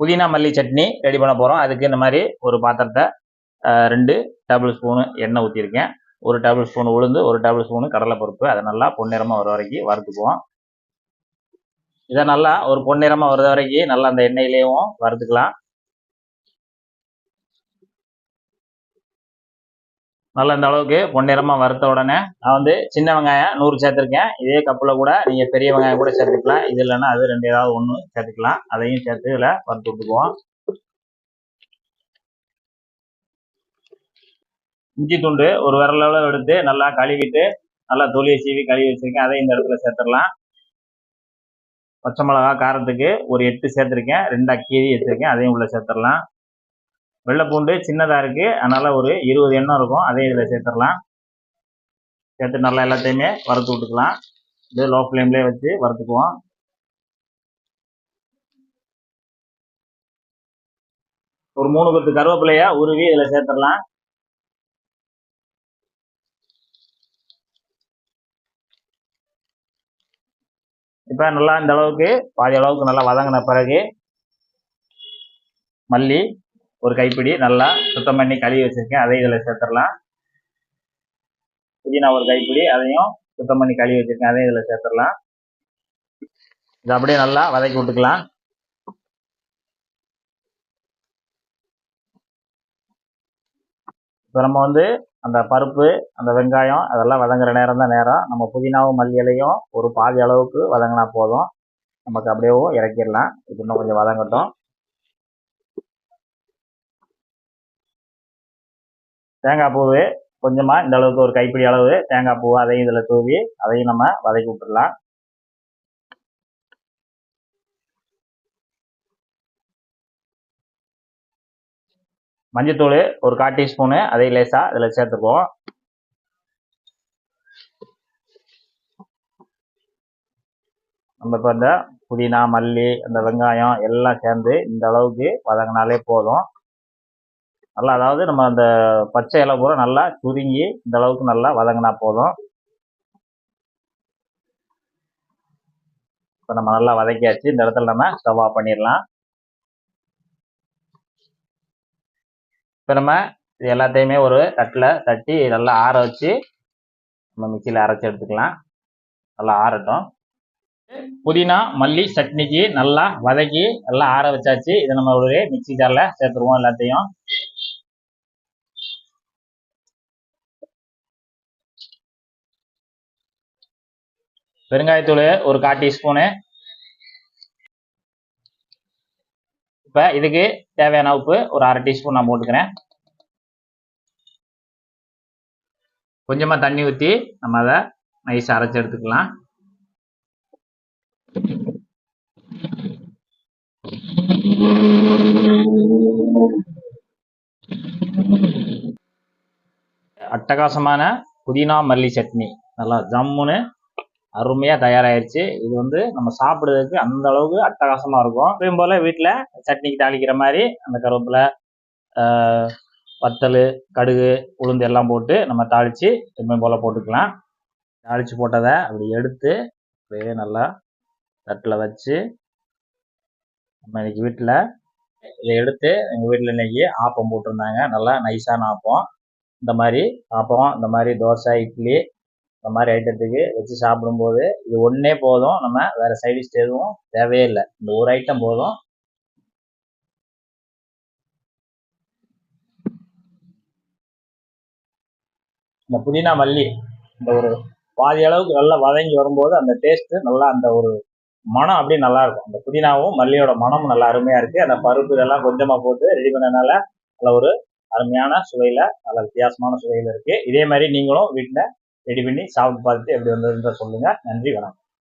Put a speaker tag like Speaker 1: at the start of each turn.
Speaker 1: புதினா மல்லி சட்னி ரெடி பண்ண போகிறோம் அதுக்கு இந்த மாதிரி ஒரு பாத்திரத்தை ரெண்டு டேபிள் ஸ்பூனு எண்ணெய் ஊற்றிருக்கேன் ஒரு டேபிள் ஸ்பூன் உளுந்து ஒரு டேபிள் ஸ்பூனு கடலைப்பருப்பு. அதை நல்லா பொன்னிறமாக வர வரைக்கும் வறுத்துக்குவோம். இதை நல்லா ஒரு பொன்னிறமாக வர வரைக்கும் நல்லா அந்த எண்ணெயிலேயும் வறுத்துக்கலாம். நல்லா இந்த அளவுக்கு பொன்னிறமாக வறுத்த உடனே நான் வந்து சின்ன வெங்காயம் நூறு சேர்த்துருக்கேன். இதே கப்பில் கூட நீங்கள் பெரிய வெங்காயம் கூட சேர்த்துக்கலாம். இது இல்லைன்னா அது ரெண்டு ஏதாவது ஒன்று சேர்த்துக்கலாம். அதையும் சேர்த்து இதில் வறுத்து விட்டுக்குவோம். இஞ்சி துண்டு ஒரு விரலளவு எடுத்து நல்லா கழுவிட்டு நல்லா தொலியை சீவி கழுவி வச்சிருக்கேன். அதையும் இந்த இடத்துல சேர்த்துடலாம். பச்சை மிளகா காரத்துக்கு ஒரு எட்டு சேர்த்துருக்கேன். ரெண்டு கீரி வச்சுருக்கேன் அதையும் உள்ளே சேர்த்துடலாம். வெள்ளைப்பூண்டு சின்னதாக இருக்குது அதனால் ஒரு இருபது எண்ணம் இருக்கும். அதே இதில் சேர்த்துடலாம். சேர்த்து நல்லா எல்லாத்தையுமே வறுத்து விட்டுக்கலாம். இது லோ ஃப்ளேம்லேயே வச்சு வறுத்துக்குவோம். ஒரு மூணு பத்து கருவேப்பிலைய உருவி இதில் சேர்த்துடலாம். இப்போ நல்லா இந்த அளவுக்கு பாதி அளவுக்கு நல்லா வதங்கின பிறகு மல்லி ஒரு கைப்பிடி நல்லா சுத்தம் பண்ணி கழுவி வச்சிருக்கேன். அதை இதில் சேர்த்துடலாம். புதினா ஒரு கைப்பிடி அதையும் சுத்தம் பண்ணி கழுவி வச்சிருக்கேன். அதையும் இதில் சேர்த்துடலாம். இதை அப்படியே நல்லா வதக்கி விட்டுக்கலாம். இப்போ நம்ம வந்து அந்த பருப்பு அந்த வெங்காயம் அதெல்லாம் வதங்குற நேரம் தான் நேரம். நம்ம புதினாவும் மல்லி இலையும் ஒரு பாதி அளவுக்கு வதங்கினா போதும். நமக்கு அப்படியேவும் இறக்கிடலாம். இது இன்னும் கொஞ்சம் வதங்கட்டும். தேங்காய் பூவு கொஞ்சமாக இந்த அளவுக்கு ஒரு கைப்பிடி அளவு தேங்காய் பூ அதையும் இதில் தூவி அதையும் நம்ம வதக்கி விட்டுடலாம். மஞ்சத்தூள் ஒரு கால் டீஸ்பூனு அதை லேசாக இதில் சேர்த்துக்குவோம். நம்ம இப்போ இந்த புதினா மல்லி அந்த வெங்காயம் எல்லாம் சேர்ந்து இந்த அளவுக்கு வதங்கினாலே போதும். நல்லா அதாவது நம்ம அந்த பச்சை இலை பூரா நல்லா சுருங்கி இந்த அளவுக்கு நல்லா வதங்கினா போதும். இப்போ நம்ம நல்லா வதக்கியாச்சு. இந்த இடத்துல நம்ம ஸ்டவ் ஆஃப் பண்ணிடலாம். இப்போ நம்ம இது எல்லாத்தையுமே ஒரு தட்டில் தட்டி நல்லா ஆற வச்சு நம்ம மிக்சியில் அரைச்சி எடுத்துக்கலாம். நல்லா ஆறட்டும். புதினா மல்லி சட்னிக்கு நல்லா வதக்கி நல்லா ஆற வச்சாச்சு. இதை நம்ம ஒரு மிக்சி ஜாரில் சேர்த்துருவோம் எல்லாத்தையும். பெருங்காயத்தூள் ஒரு கால் டீஸ்பூனு. இப்போ இதுக்கு தேவையான உப்பு ஒரு அரை டீஸ்பூன் நான் போட்டுக்கிறேன். கொஞ்சமாக தண்ணி ஊற்றி நம்ம அதை நைஸ் அரைச்சி எடுத்துக்கலாம். அட்டகாசமான புதினா மல்லி சட்னி. நல்லா ஜம்முன்னு அருமையாக தயாராயிருச்சு. இது வந்து நம்ம சாப்பிட்றதுக்கு அந்த அளவுக்கு அட்டகாசமாக இருக்கும். எப்பயும் போல் வீட்டில் சட்னிக்கு தாளிக்கிற மாதிரி அந்த கருவேப்பிலை வத்தல் கடுகு உளுந்து எல்லாம் போட்டு நம்ம தாளித்து எப்பயும் போல் போட்டுக்கலாம். தாளித்து போட்டதை அப்படி எடுத்து அப்படியே நல்லா தட்டில் வச்சு நம்ம இன்னைக்கு வீட்டில் இதை எடுத்து எங்கள் வீட்டில் இன்னைக்கு ஆப்பம் போட்டிருந்தாங்க. நல்லா நைஸான ஆப்பம். இந்த மாதிரி ஆப்பம் இந்த மாதிரி தோசை இட்லி இந்த மாதிரி ஐட்டத்துக்கு வச்சு சாப்பிடும்போது இது ஒன்றே போதும். நம்ம வேறு சைடிஷ் எதுவும் தேவையே இல்லை. இந்த ஒரு ஐட்டம் போதும். இந்த புதினா மல்லி இந்த ஒரு பாதி அளவுக்கு நல்லா வதங்கி வரும்போது அந்த டேஸ்ட்டு நல்லா அந்த ஒரு மனம் அப்படியே நல்லா இருக்கும். அந்த புதினாவும் மல்லியோட மனமும் நல்லா அருமையாக இருக்குது அந்த பருப்பு இதெல்லாம் கொஞ்சமாக போட்டு ரெடி பண்ணனால நல்ல ஒரு அருமையான சுவையில் நல்ல வித்தியாசமான சுவையில் இருக்குது இதே மாதிரி நீங்களும் வீட்டில் ரெடி பண்ணி சாப்பிட்டு பார்த்துட்டு எப்படி வந்ததுன்ற சொல்லுங்கள் நன்றி வணக்கம்.